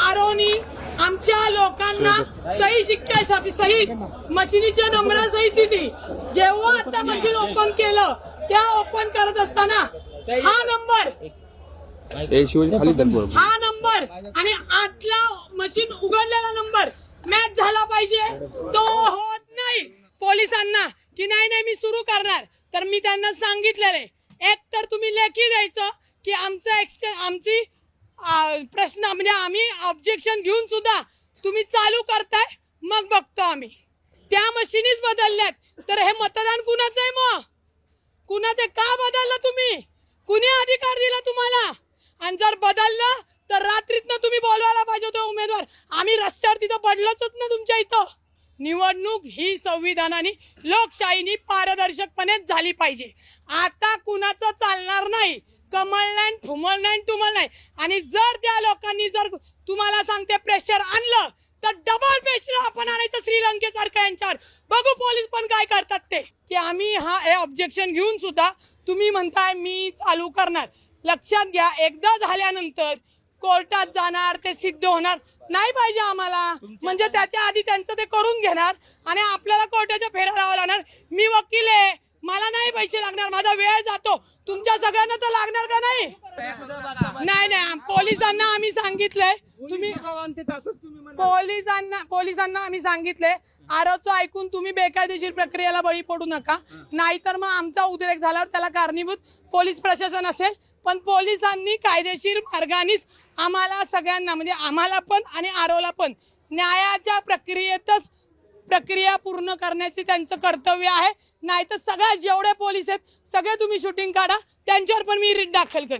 आरोनी आमच्या लोकांना सही शिक्क्यासाठी सहित मशिनीच्या नंबरा सहित दिली जेव्हा आता मशीन ओपन केलं त्या ओपन करत असताना हा नंबर हा नंबर आणि आतला मशीन उघडलेला नंबर पाहिजे? तो होत नाही. पोलिसांना की नाही नाही मी सुरू करणार. तर मी त्यांना सांगितलेले. एक तर तुम्ही लेखी द्यायचं की आमचं एक्सटे आमची प्रश्न म्हणजे आम्ही ऑब्जेक्शन घेऊन सुद्धा तुम्ही चालू करताय मग बघतो आम्ही. त्या मशीनीच बदलल्यात. तर हे मतदान कुणाचं आहे मग? कुणाचं का बदललं तुम्ही? कुणी अधिकार दिला तुम्हाला? आणि जर बदललं तर रात्रीतनं तुम्ही बोलवायला पाहिजे होते उमेदवार. आम्ही रस्त्यावर तिथं पडलोच ना तुमच्या इथं. निवडणूक ही संविधानाने लोकशाहीनी पारदर्शकपणेच झाली पाहिजे. आता कुणाचं चालणार नाही? कमळ नाही फुमल नाही तुमल नाही. आणि जर त्या लोकांनी जर तुम्हाला सांगते प्रेशर आणलं तर डबल प्रेशर आपण आणायचं श्रीलंकेसारखं यांच्यावर. बघू पोलीस पण काय करतात ते. की आम्ही हा हे ऑब्जेक्शन घेऊन सुद्धा तुम्ही म्हणताय मी चालू करणार. लक्षात घ्या एकदा झाल्यानंतर कोर्टात जाणार ते सिद्ध होणार. नाही पाहिजे आम्हाला. म्हणजे त्याच्या आधी त्यांचं ते करून घेणार आणि आपल्याला कोर्टाच्या फेऱ्या लावा लागणार. मी वकील आहे. मला नाही पैसे लागणार. माझा वेळ जातो. तुमच्या सगळ्यांना तर लागणार का नाही? नाही नाही. पोलिसांना आम्ही सांगितलंय. तुम्ही पोलिसांना पोलिसांना आम्ही सांगितले आरोचं ऐकून तुम्ही बेकायदेशीर प्रक्रियेला बळी पडू नका. नाहीतर मग आमचा उद्रेक झाल्यावर त्याला कारणीभूत पोलीस प्रशासन असेल. पण पोलिसांनी कायदेशीर मार्गानेच आम्हाला सगळ्यांना म्हणजे आम्हाला पण आणि आरोला पण न्यायाच्या प्रक्रियेतच प्रक्रिया पूर्ण करण्याचे त्यांचं कर्तव्य आहे. नाहीतर सगळ्या जेवढे पोलीस आहेत सगळे तुम्ही शूटिंग काढा. त्यांच्यावर पण मी रीट दाखल करेन.